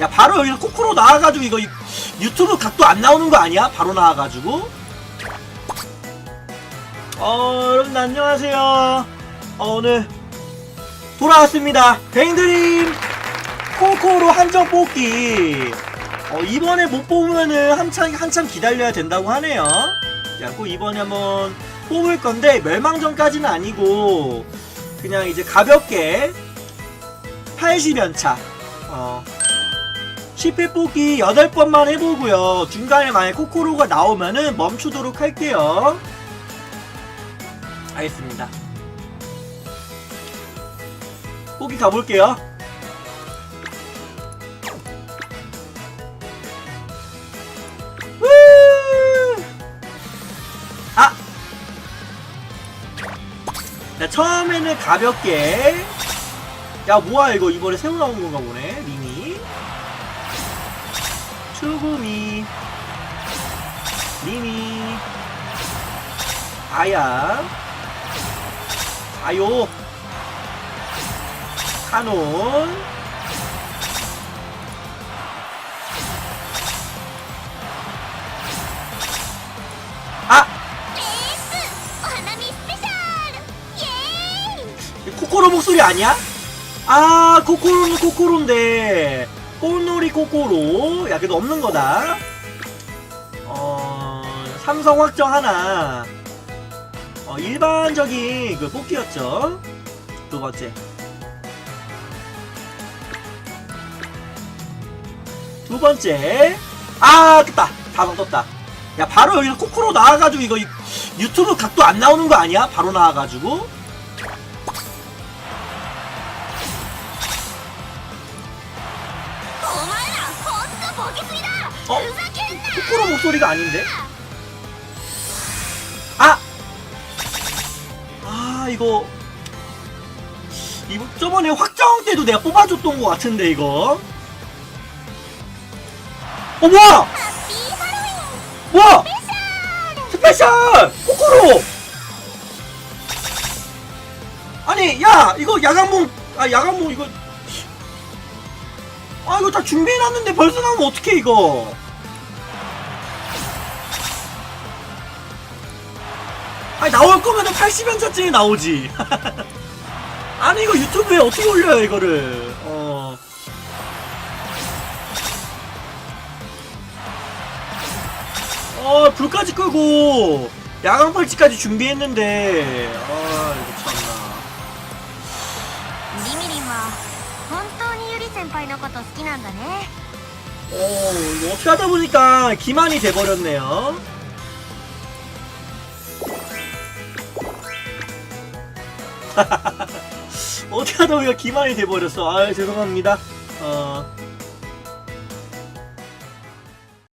야 바로 여기서 코코로 나와가지고 이거 유- 유튜브 각도 안 나오는 거 아니야? 바로 나와가지고. 어 여러분 안녕하세요. 어, 오늘 돌아왔습니다. 뱅드림 코코로 한정 뽑기. 어, 이번에 못 뽑으면은 한참 한참 기다려야 된다고 하네요. 야, 꼭 이번에 한번 뽑을 건데 멸망전까지는 아니고 그냥 이제 가볍게 80연차. 어 10회 뽑기 8번만 해보고요 중간에 만약 코코로가 나오면은 멈추도록 할게요 알겠습니다 뽑기 가볼게요 우! 아! 자, 처음에는 가볍게. 야, 뭐야, 이거 이번에 새로 나온 건가 보네, 미니. 수구미 니미~ 아야. 아요. 카논. 아! 아! 코코로 목소리 아니야? 아 코코로는 코코로인데. 꽃놀이 코코로 야 그래도 없는 거다. 어 삼성 확정 하나. 어 일반적인 그 뽑기였죠. 두 번째. 두 번째. 아 떴다. 다방 떴다. 야 바로 여기서 코코로 나와가지고 이거 유- 유튜브 각도 안 나오는 거 아니야? 바로 나와가지고 어? 코코로 목소리가 아닌데? 아! 아 이거 이거 저번에 확정 때도 내가 뽑아줬던 것 같은데 이거 어 뭐야! 뭐야! 스페셜! 코코로! 아니 야 이거 야간봉 아 야간봉 이거 아, 이거 다 준비해놨는데 벌써 나오면 어떡해, 이거. 아니, 나올 거면 은 80연차쯤에 나오지. 아니, 이거 유튜브에 어떻게 올려요, 이거를. 어. 어, 불까지 끄고, 야간 팔찌까지 준비했는데, 아, 이거 참나. 先輩のこと好きなんだね 어, 이거 어떻게 하다 보니까 기만이 돼버렸네요. 어떻게 하다 보니까 기만이 돼버렸어. 아 죄송합니다. 어,